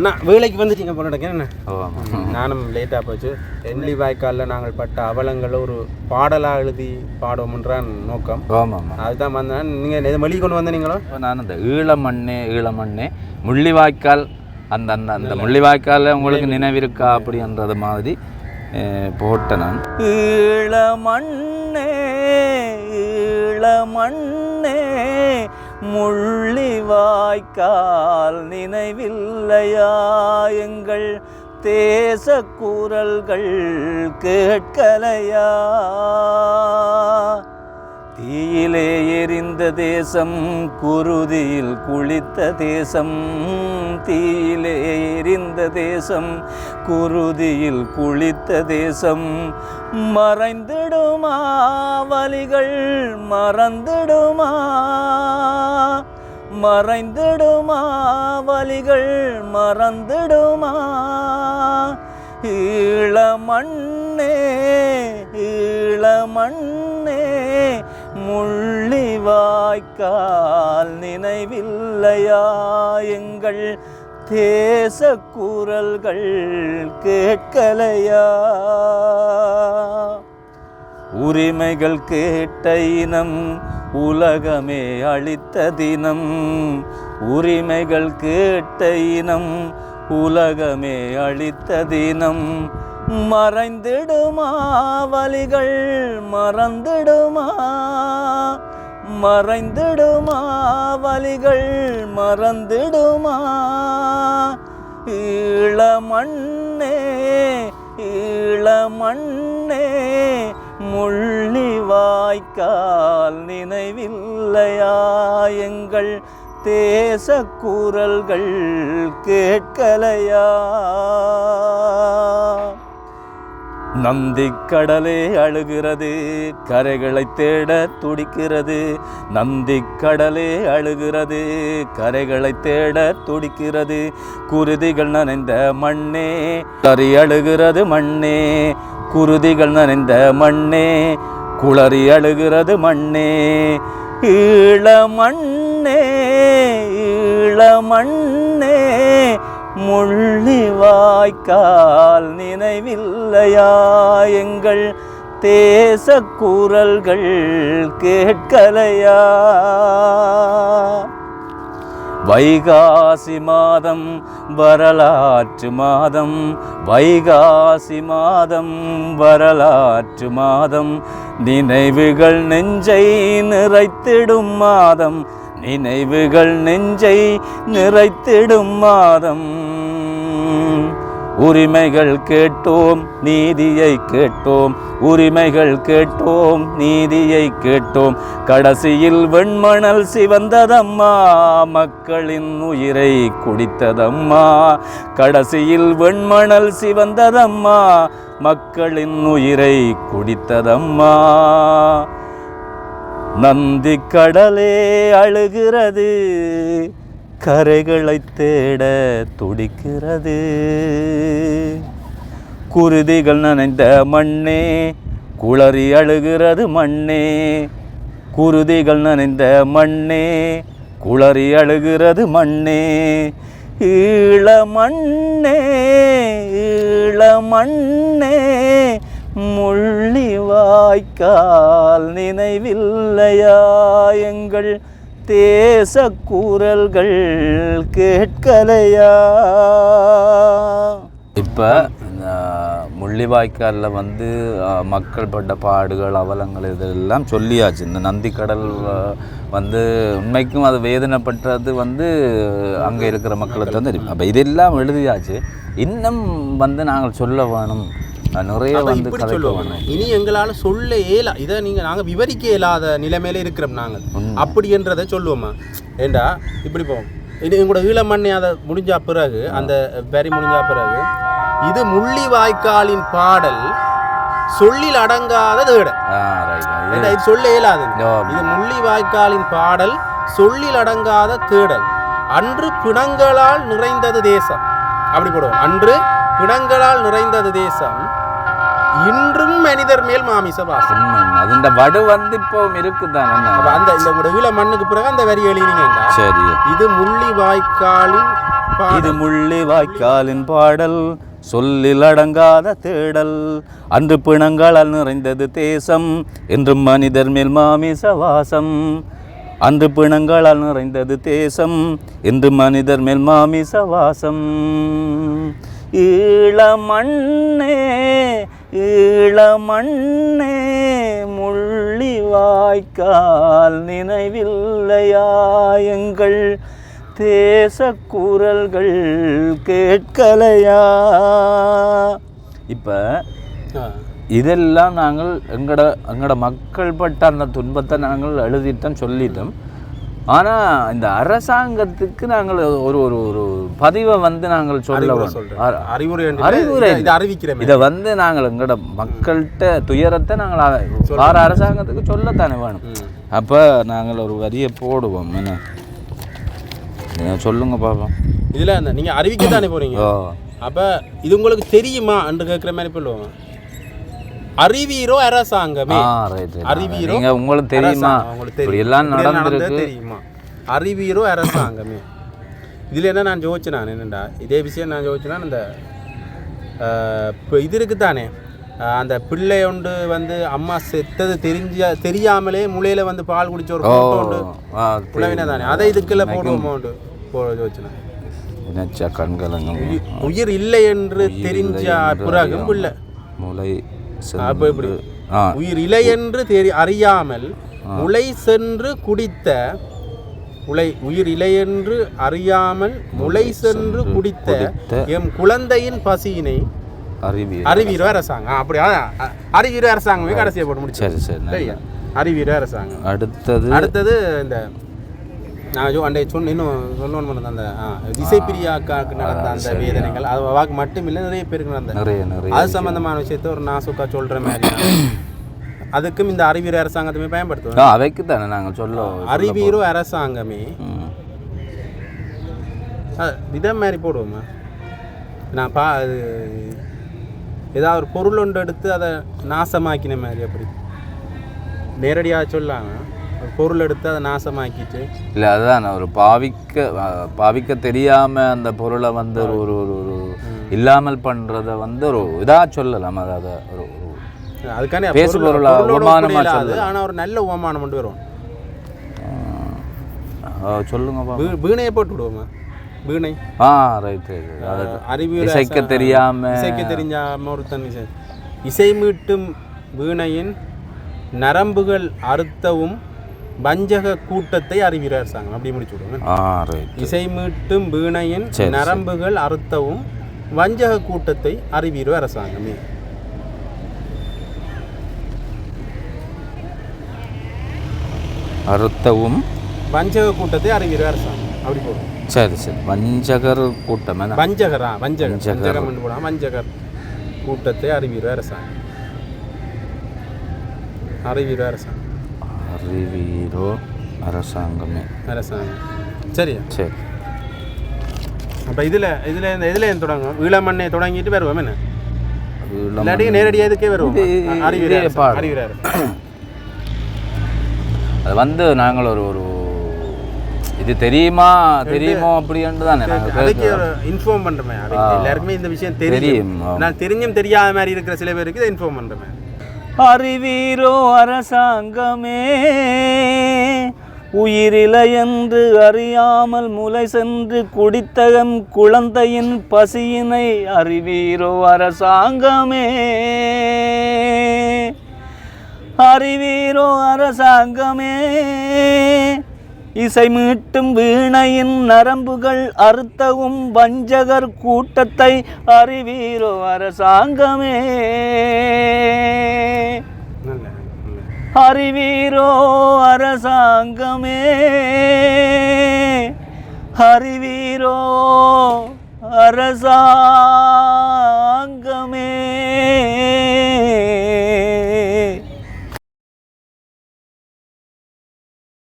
அண்ணா வேலைக்கு வந்துட்டீங்க போல என்ன? நானும் லேட்டாக போச்சு. என்லி வாய்க்காலில் நாங்கள் பட்ட அவலங்களை ஒரு பாடலாக எழுதி பாடுவோம்ன்றான் நோக்கம். அதுதான் வந்தேன். நீங்கள் எது மொழி கொண்டு வந்தீங்களோ நான் அந்த ஈழமண்ணே ஈழமண்ணே முள்ளிவாய்க்கால் அந்த அந்த அந்த முள்ளிவாய்க்கால் உங்களுக்கு நினைவிருக்கா அப்படின்றது மாதிரி போட்டேன் நான். ஈழமண்ணே ஈழமண்ணே முள்ளிவாய்க்கால் நினைவில்லையா? எங்கள் தேச குரல்கள் கேட்கலையா? தீயிலே எரிந்த தேசம் குருதியில் குளித்த தேசம் தீயிலே எரிந்த தேசம் குருதியில் குளித்த தேசம். மறைந்திடுமா வலிகள் மறந்திடுமா? மறைந்திடுமா வலிகள் மறந்திடுமா? ஈழமண்ணே ஈழமண்ணே முள்ளிவாய்க்கால் நினைவில்லையா? எங்கள் தேச குரல்கள் கேட்கலையா? உரிமைகள் கேட்ட இனம் உலகமே அளித்த தினம். உரிமைகள் கேட்ட இனம் உலகமே அளித்த தினம். மறைந்திடுமா வலிகள் மறந்திடுமா? மறைந்திடுமா வலிகள் மறந்திடுமா? ஈழமண்ணே முள்ளி வாய்க்கால் நினைவில்லையா? எங்கள் தேச குரல்கள் கேட்கலையா? நந்தி கடலே அழுகிறது கரைகளை தேட துடிக்கிறது. நந்தி கடலே அழுகிறது கரைகளை தேட துடிக்கிறது. குருதிகள் நனைந்த மண்ணே குளறி அழுகிறது மண்ணே. குருதிகள் நனைந்த மண்ணே குளறி அழுகிறது மண்ணே. ஈழ மண்ணே ஈழ மண்ணே. முள்ளிவாய்க்கால் நினைவில்லையா எங்கள் தேச குரல்கள் கேட்கலையா? வைகாசி மாதம் வரலாற்று மாதம் வைகாசி மாதம் வரலாற்று மாதம் நினைவுகள் நெஞ்சை நிறைத்திடும் மாதம் நினைவுகள் நெஞ்சை நிறைத்திடும் மாதம். உரிமைகள் கேட்டோம் நீதியை கேட்டோம். உரிமைகள் கேட்டோம் நீதியை கேட்டோம். கடைசியில் வெண்மணல் சிவந்ததம்மா மக்களின் உயிரை குடித்ததம்மா. கடைசியில் வெண்மணல் சிவந்ததம்மா மக்களின் உயிரை குடித்ததம்மா. நந்தி கடலே அழுகிறது. கரைகளை தேட துடிக்கிறது. குருதிகள் நனைந்த மண்ணே குளறி அழுகிறது மண்ணே. குருதிகள் நனைந்த மண்ணே குளறி அழுகிறது மண்ணே. ஈழ மண்ணே ஈழ மண்ணே. முள்ளிவாய்க்கால் நினைவில்லையா? எங்கள் தேச குரல்கள் கேட்கலையா? இப்போ முள்ளிவாய்க்காலில் வந்து மக்கள் பட்ட பாடுகள் அவலங்கள் இதெல்லாம் சொல்லியாச்சு. இந்த நந்திக்கடல் வந்து உண்மைக்கும் அது வேதனைப்பட்டது வந்து அங்கே இருக்கிற மக்களுக்கு தான் தெரியும். அப்போ இதெல்லாம் எழுதியாச்சு. இன்னும் வந்து நாங்கள் சொல்ல வேணும். நிறைய வந்து வேணும் இனி எங்களால சொல்ல இயலா இதை நீங்க நாங்க விவரிக்க இயலாத நிலைமையில இருக்கிறோம் நாங்கள். அப்படின்றத சொல்லுவோமா ஏண்டா? இப்படி போவோம். இது எங்களோட ஈழமண்ணை அதை முடிஞ்ச பிறகு அந்த வரி முடிஞ்ச பிறகு இது முள்ளிவாய்க்காலின் பாடல் சொல்லில் அடங்காத ரைட் ஏண்டா இது சொல்ல இயலாது. இது முள்ளிவாய்க்காலின் பாடல் சொல்லில் அடங்காத தேடல். அன்று பிணங்களால் நிறைந்தது தேசம். அப்படி போடுவோம். அன்று பிணங்களால் நிறைந்தது தேசம். இன்றும் மனிதர் மேல் மாமிச வாசம். அதுண்ட வடு வந்து இப்போ இருக்குதானே? அந்த இந்த ஈழ மண்ணுக்கு பிறகு அந்த வரி எழுதினீங்கடா சரி. இது முள்ளிவாய்க்காலின் பாடல். இது முள்ளி வாய்க்காலின் பாடல். சொல்லில் அடங்காத தேடல். அன்று பிணங்களால் நிறைந்தது தேசம். என்றும் மனிதர் மேல் மாமிச வாசம். அன்று பிணங்களால் நிறைந்தது தேசம். என்று மனிதர் மேல் மாமிச வாசம். ஈழமண்ணே ஈழமண்ணே முள்ளி வாய்க்கால் நினைவில்லையா எங்கள் தேச குரல்கள் கேட்கலையா? இப்போ. இதெல்லாம் நாங்கள் எங்கட எங்கட மக்கள் பட்ட அந்த துன்பத்தை நாங்கள் எழுதிட்டோம் சொல்லிட்டோம். ஆனால் இந்த அரசாங்கத்துக்கு நாங்கள் ஒரு ஒரு ஒரு பதிவை வந்து நாங்கள் சொல்ல அறிவுரை அறிவுரை இதை- அறிவிக்கிறேன். இதை வந்து நாங்கள் எங்கட மக்கள்கிட்ட துயரத்தை நாங்கள் வார அரசாங்கத்துக்கு சொல்லத்தானே வேணும். அப்போ நாங்கள் ஒரு வரியை போடுவோம். என்ன? சொல்லுங்க பாப்போம். இதுல அந்த நீங்க அறிவிக்க தானே போறீங்க? ஓ. அப்ப இது உங்களுக்கு தெரியுமா என்று கேட்குற மாதிரி சொல்லுவோம். அறிவீரோ அரசாங்கமே? அறிவீரோ உங்களுக்கு தெரியுமா? உங்களுக்கு. எல்லாம் நடந்திருக்கு. தெரியுமா? அறிவீரோ அரசாங்கமே? இதுல என்ன நான் ஜோதிச்சேன் நான் என்னடா இதே விஷயம் நான் ஜோதிச்சேன்னா இந்த ஆஹ், இப்போ இது இருக்கு தானே அந்த பிள்ளை ஒன்று வந்து அம்மா செத்தது தெரிஞ்ச தெரியாமலே முளையில வந்து பால் குடிச்ச ஒரு உண்டு. புலவினா தானே அதை இதுக்குள்ள போடுவோமோண்டு போ ஜோதிச்சேன் நினைச்சா கண்கலங்க உயிர் இல்லை என்று தெரிஞ்ச பிறகும் பிள்ளை. முளை அப்போ எப்படி? ஆ. உயிர் இல்லை என்று தெரி அறியாமல் முளை சென்று குடித்த உலை உயிர் இல்லை என்று அறியாமல் முளை சென்று குடித்த எம் குழந்தையின் பசியினை அறிவீரோ அரசாங்கம். ஆ, அப்படி அறிவீரோ அரசாங்கமே கடைசியை போட்டு முடிச்சு சரி சரி. சரியா? அறிவீரோ அரசாங்கம். அடுத்தது அடுத்தது இந்த நான் அண்டை சொன்ன இன்னும் சொல்லணும் அந்த இசைப்பிரியாக்காக்கு நடந்த அந்த வேதனைகள். அது அவாக்கு மட்டும் இல்லை நிறைய பேருக்கு நடந்த. அது சம்பந்தமான விஷயத்த ஒரு நாசுக்கா சொல்ற மாதிரி அதுக்கும் இந்த அறிவியல் அரசாங்கத்துமே பயன்படுத்துவோம் அவைக்கு தானே நாங்கள் சொல்ல அறிவியலோ அரசாங்கமே. விதம் மாதிரி போடுவோமா? நான் பா அது ஏதாவது ஒரு பொருள் ஒன்று எடுத்து அதை நாசமாக்கின மாதிரி அப்படி. நேரடியாக சொல்லாம ஒரு பொருள் எடுத்து அதை நாசமாக்கிட்டு. இல்லை அதுதான். ஒரு பாவிக்க பாவிக்க தெரியாம அந்த பொருளை வந்து ஒரு ஒரு ஒரு இல்லாமல் பண்றத வந்து ஒரு இதா சொல்லலாம். அதாவது ஒரு ஒரு அதுக்கான பேசு பொருளா, உவமானமா அது ஆனால் ஒரு நல்ல உவமானம் கொண்டு வரும் சொல்லுங்க வீணையை போட்டு விடுவோமா? வீணை. ஆ ரைட் அறிவியல் இசைக்க தெரியாம இசைக்க தெரிஞ்சாம ஒருத்தன் இசை இசை மீட்டும் வீணையின் நரம்புகள் அறுத்தவும் வஞ்சக கூட்டத்தை அறிவியல் அரசாங்கம் அப்படி முடிச்சு ரைட் இசை மீட்டும் வீணையின். நரம்புகள் அறுத்தவும் வஞ்சக கூட்டத்தை அறிவியல் அரசாங்கமே அறுத்தவும் வஞ்சக கூட்டத்தை அறிவியல் அரசாங்கம் அப்படி போடுவோம் சரி சரி. வஞ்சகர் கூட்டம் வஞ்சகரா? வஞ்சகர். வஞ்சகம் போடாம வஞ்சகர் கூட்டத்தை அறிவியல் அரசாங்கம் அறிவியல் அரசாங்கம் அறிவீரோ அரசாங்கமே. அரசாங்கம். சரியா? சரி. அப்போ இதில் இதில் இந்த இதில் தொடங்கும்? ஈழமண்ணை தொடங்கிட்டு வருவோம் என்ன? இல்லாட்டி நேரடியாக இதுக்கே வருவோம்? பாடம். அறிவியல் அது வந்து நாங்கள் ஒரு ஒரு இது தெரியுமா தெரியுமோ அப்படின்ட்டு தானே நாங்கள் இன்ஃபார்ம் பண்ணுறமே எல்லாருக்குமே இந்த விஷயம் தெரியும். நான் தெரிஞ்சும் தெரியாத மாதிரி இருக்கிற சில பேருக்கு இதை இன்ஃபார்ம் பண்ணுறமே அறிவீரோ அரசாங்கமே உயிரில என்று அறியாமல் முலை சென்று குடித்தகம் குழந்தையின் பசியினை அறிவீரோ அரசாங்கமே. அறிவீரோ அரசாங்கமே. இசை மீட்டும் வீணையின் நரம்புகள் அறுத்தவும் வஞ்சகர் கூட்டத்தை அறிவீரோ அரசாங்கமே. அறிவீரோ அரசாங்கமே. அறிவீரோ அரசாங்கமே